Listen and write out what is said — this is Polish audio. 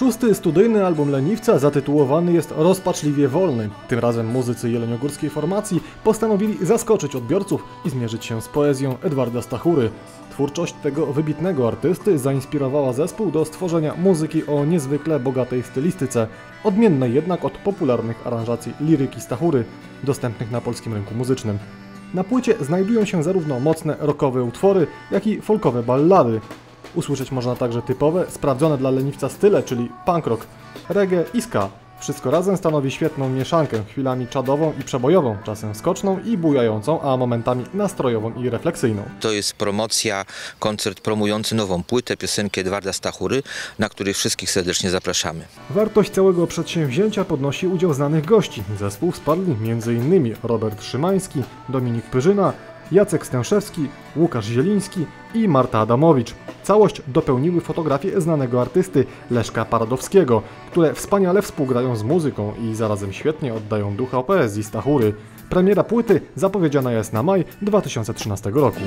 Szósty studyjny album Leniwca zatytułowany jest Rozpaczliwie Wolny. Tym razem muzycy jeleniogórskiej formacji postanowili zaskoczyć odbiorców i zmierzyć się z poezją Edwarda Stachury. Twórczość tego wybitnego artysty zainspirowała zespół do stworzenia muzyki o niezwykle bogatej stylistyce, odmiennej jednak od popularnych aranżacji liryki Stachury, dostępnych na polskim rynku muzycznym. Na płycie znajdują się zarówno mocne rockowe utwory, jak i folkowe ballady. Usłyszeć można także typowe, sprawdzone dla leniwca style, czyli punk rock, reggae i ska. Wszystko razem stanowi świetną mieszankę, chwilami czadową i przebojową, czasem skoczną i bujającą, a momentami nastrojową i refleksyjną. To jest promocja, koncert promujący nową płytę, piosenkę Edwarda Stachury, na który wszystkich serdecznie zapraszamy. Wartość całego przedsięwzięcia podnosi udział znanych gości. Zespół wsparli m.in. Robert Szymański, Dominik Pyrzyna, Jacek Stęszewski, Łukasz Zieliński i Marta Adamowicz. Całość dopełniły fotografie znanego artysty Leszka Paradowskiego, które wspaniale współgrają z muzyką i zarazem świetnie oddają ducha poezji Stachury. Premiera płyty zapowiedziana jest na maj 2013 roku.